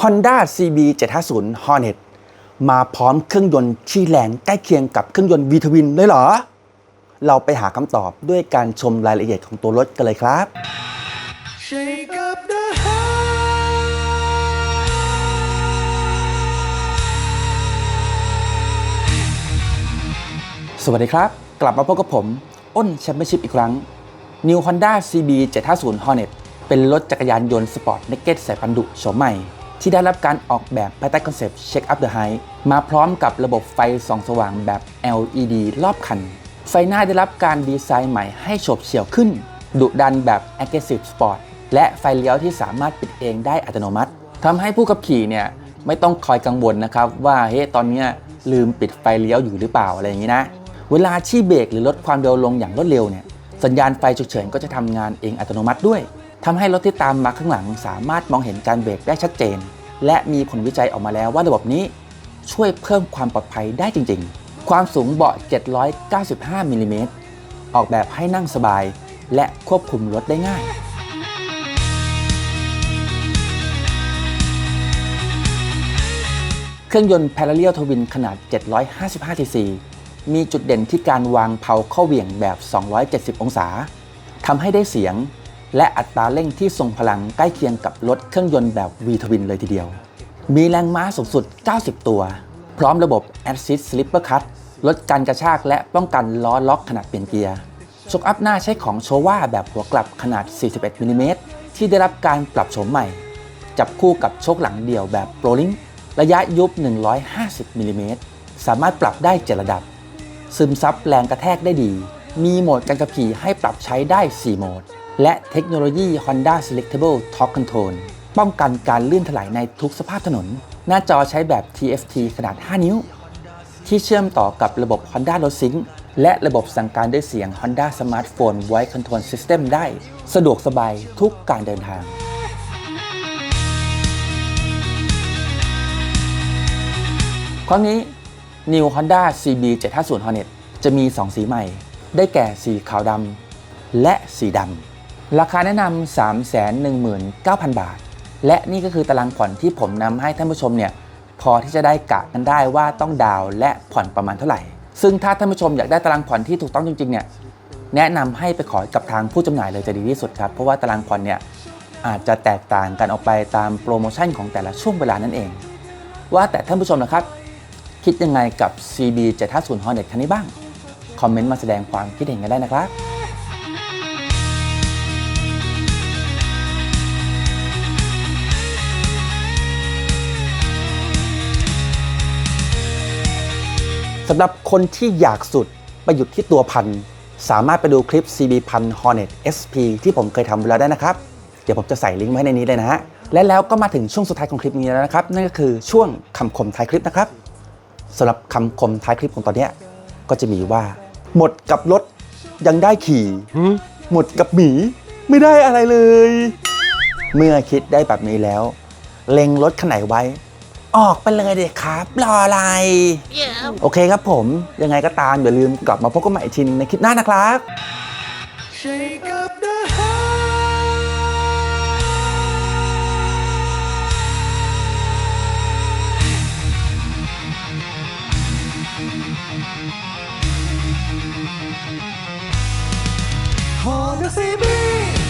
Honda CB 750 Hornet มาพร้อมเครื่องยนต์ที่แรงใกล้เคียงกับเครื่องยนต์ V Twin เลยเหรอ เราไปหาคำตอบด้วยการชมรายละเอียดของตัวรถกันเลยครับ Shake up the house. สวัสดีครับ กลับมาพบกับผม อ้นแชมเปี้ยนชิพอีกครั้ง New Honda CB 750 Hornet เป็นรถจักรยานยนต์สปอร์ตเนกเก็ตสายพันธุ์ดุโฉมใหม่ ที่ได้รับการออกแบบภายใต้คอนเซปต์ Check Up the High มาพร้อมกับระบบไฟส่องสว่างแบบ LED รอบคัน ไฟหน้าได้รับการดีไซน์ใหม่ให้โฉบเฉี่ยวขึ้น ดุดันแบบ Aggressive Sport และไฟเลี้ยวที่สามารถปิดเองได้อัตโนมัติทำให้ผู้ขับขี่เนี่ยไม่ต้องคอยกังวลนะครับว่าเฮ้ยตอนนี้ลืมปิดไฟเลี้ยวอยู่หรือเปล่าอะไรอย่างนี้นะ เวลาที่เบรกหรือลดความเร็วลงอย่างรวดเร็วเนี่ยสัญญาณไฟฉุกเฉินก็จะทำงานเองอัตโนมัติด้วย ทำให้รถที่ตามมาข้างหลังสามารถมองเห็นการเบรกได้ชัดเจน และมีผลวิจัยออกมาแล้วว่าระบบนี้ช่วยเพิ่มความปลอดภัยได้จริง ๆ ความสูงเบาะ 795มิลลิเมตรออกแบบให้นั่งสบาย และควบคุมรถได้ง่ายเครื่องยนต์ Parallel Twin ขนาด 755 cc มีจุดเด่นที่การวางเพาเข้าเหวี่ยงแบบ 270 องศา ทำให้ได้เสียง และอัตราเร่งที่ทรงพลังใกล้เคียงกับรถเครื่องยนต์แบบ V Twin เลยทีเดียว มีแรงม้าสูงสุด 90 ตัว พร้อมระบบ Assist Slipper Cut ลดการกระชากและป้องกันล้อล็อกขนาดเปลี่ยนเกียร์ชกอัพหน้าใช้ของโชว่าแบบหัวกลับขนาด 41มิลลิเมตรที่ได้รับการปรับโฉมใหม่ จับคู่กับโชคหลังเดี่ยวแบบโปรลิงระยะยุบ 150มิลลิเมตรสามารถปรับได้7ระดับ ซึมซับแรงกระแทกได้ดี มีโหมดการขับขี่ให้ปรับใช้ได้ 4 โหมด และเทคโนโลยี Honda Selectable Torque Control ป้องกันการลื่นถลายในทุกสภาพถนน หน้าจอใช้แบบ TFT ขนาด 5 นิ้ว ที่เชื่อมต่อกับระบบ Honda Road Sync และระบบสั่งการด้วยเสียง Honda Smartphone Voice Control System ได้ สะดวกสบายทุกการเดินทางครั้งนี้ New Honda CB 750 Hornet จะมี 2 สีใหม่ ได้แก่สีขาวดำและสีดำ ราคาแนะนำ319,000 บาท และนี่ก็คือตารางผ่อนที่ผมนำให้ท่านผู้ชมเนี่ยพอที่จะได้กะกันได้ว่าต้องดาวน์และผ่อนประมาณเท่าไหร่ ซึ่งถ้าท่านผู้ชมอยากได้ตารางผ่อนที่ถูกต้องจริงๆเนี่ยแนะนำให้ไปขอกับทางผู้จำหน่ายเลยจะดีที่สุดครับ เพราะว่าตารางผ่อนเนี่ยอาจจะแตกต่างกันออกไปตามโปรโมชั่นของแต่ละช่วงเวลานั่นเอง ว่าแต่ท่านผู้ชมนะครับ คิดยังไงกับ CB 750 Hornet คันนี้บ้าง คอมเมนต์มาแสดงความคิดเห็นกันได้นะครับ สำหรับคนที่อยากสุดไปหยุดที่ตัวพันสามารถไปดูคลิป CB พัน Hornet SP ที่ผมเคยทำไว้แล้วได้นะครับ เดี๋ยวผมจะใส่ลิงก์ไว้ในนี้เลยนะฮะ และแล้วก็มาถึงช่วงสุดท้ายของคลิปนี้แล้วนะครับ นั่นก็คือช่วงคำคมท้ายคลิปนะครับสำหรับคำคมท้ายคลิปของตอนเนี้ยก็จะมีว่า หมดกับรถยังได้ขี่ หมดกับหมีไม่ได้อะไรเลย เมื่อคิดได้แบบนี้แล้ว เล็งรถคันไหนไว้ ออกไปเลยเด็กครับรออะไร โอเคครับผม ยังไงก็ตามอย่าลืมกลับมาพบกันใหม่อีทีนในคลิปหน้านะครับ Shake up the house. Honestly.